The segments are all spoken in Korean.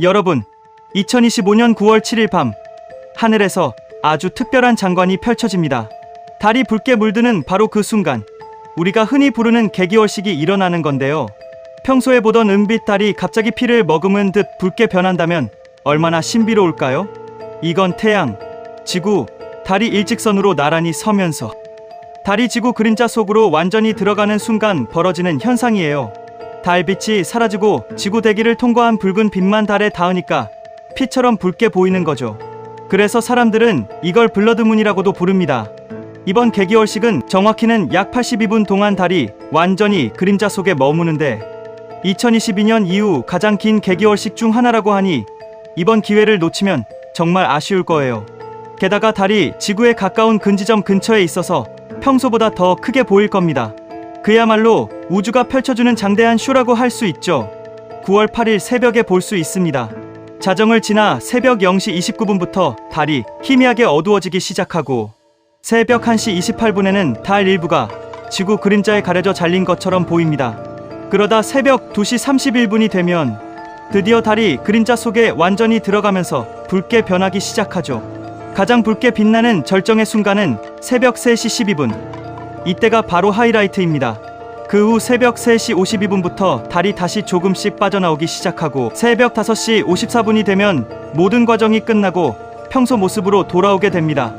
여러분, 2025년 9월 7일 밤 하늘에서 아주 특별한 장관이 펼쳐집니다. 달이 붉게 물드는 바로 그 순간 우리가 흔히 부르는 개기월식이 일어나는 건데요. 평소에 보던 은빛 달이 갑자기 피를 머금은 듯 붉게 변한다면 얼마나 신비로울까요? 이건 태양, 지구, 달이 일직선으로 나란히 서면서 달이 지구 그림자 속으로 완전히 들어가는 순간 벌어지는 현상이에요. 달빛이 사라지고 지구 대기를 통과한 붉은 빛만 달에 닿으니까 피처럼 붉게 보이는 거죠. 그래서 사람들은 이걸 블러드문이라고도 부릅니다. 이번 개기월식은 정확히는 약 82분 동안 달이 완전히 그림자 속에 머무는데 2022년 이후 가장 긴 개기월식 중 하나라고 하니 이번 기회를 놓치면 정말 아쉬울 거예요. 게다가 달이 지구에 가까운 근지점 근처에 있어서 평소보다 더 크게 보일 겁니다. 그야말로 우주가 펼쳐주는 장대한 쇼라고 할 수 있죠. 9월 8일 새벽에 볼 수 있습니다. 자정을 지나 새벽 0시 29분부터 달이 희미하게 어두워지기 시작하고 새벽 1시 28분에는 달 일부가 지구 그림자에 가려져 잘린 것처럼 보입니다. 그러다 새벽 2시 31분이 되면 드디어 달이 그림자 속에 완전히 들어가면서 붉게 변하기 시작하죠. 가장 붉게 빛나는 절정의 순간은 새벽 3시 12분. 이때가 바로 하이라이트입니다. 그 후 새벽 3시 52분부터 달이 다시 조금씩 빠져나오기 시작하고 새벽 5시 54분이 되면 모든 과정이 끝나고 평소 모습으로 돌아오게 됩니다.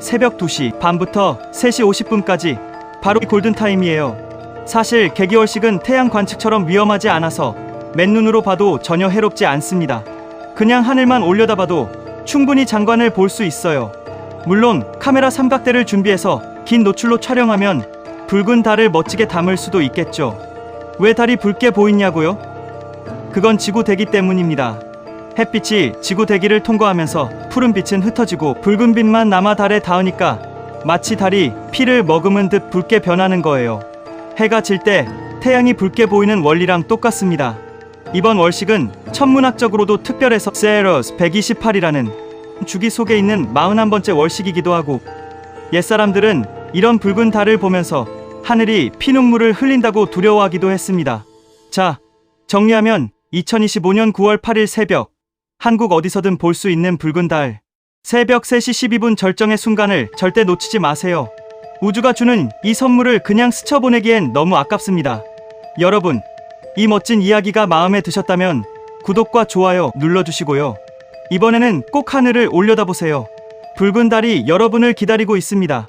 새벽 2시 반부터 3시 50분까지 바로 이 골든타임이에요. 사실 개기월식은 태양 관측처럼 위험하지 않아서 맨눈으로 봐도 전혀 해롭지 않습니다. 그냥 하늘만 올려다봐도 충분히 장관을 볼 수 있어요. 물론 카메라 삼각대를 준비해서 긴 노출로 촬영하면 붉은 달을 멋지게 담을 수도 있겠죠. 왜 달이 붉게 보이냐고요? 그건 지구 대기 때문입니다. 햇빛이 지구 대기를 통과하면서 푸른 빛은 흩어지고 붉은 빛만 남아 달에 닿으니까 마치 달이 피를 머금은 듯 붉게 변하는 거예요. 해가 질 때 태양이 붉게 보이는 원리랑 똑같습니다. 이번 월식은 천문학적으로도 특별해서 세러스 128이라는 주기 속에 있는 41번째 월식이기도 하고 옛사람들은 이런 붉은 달을 보면서 하늘이 피눈물을 흘린다고 두려워하기도 했습니다. 자, 정리하면 2025년 9월 8일 새벽 한국 어디서든 볼 수 있는 붉은 달 새벽 3시 12분 절정의 순간을 절대 놓치지 마세요. 우주가 주는 이 선물을 그냥 스쳐보내기엔 너무 아깝습니다. 여러분, 이 멋진 이야기가 마음에 드셨다면 구독과 좋아요 눌러주시고요. 이번에는 꼭 하늘을 올려다보세요. 붉은 달이 여러분을 기다리고 있습니다.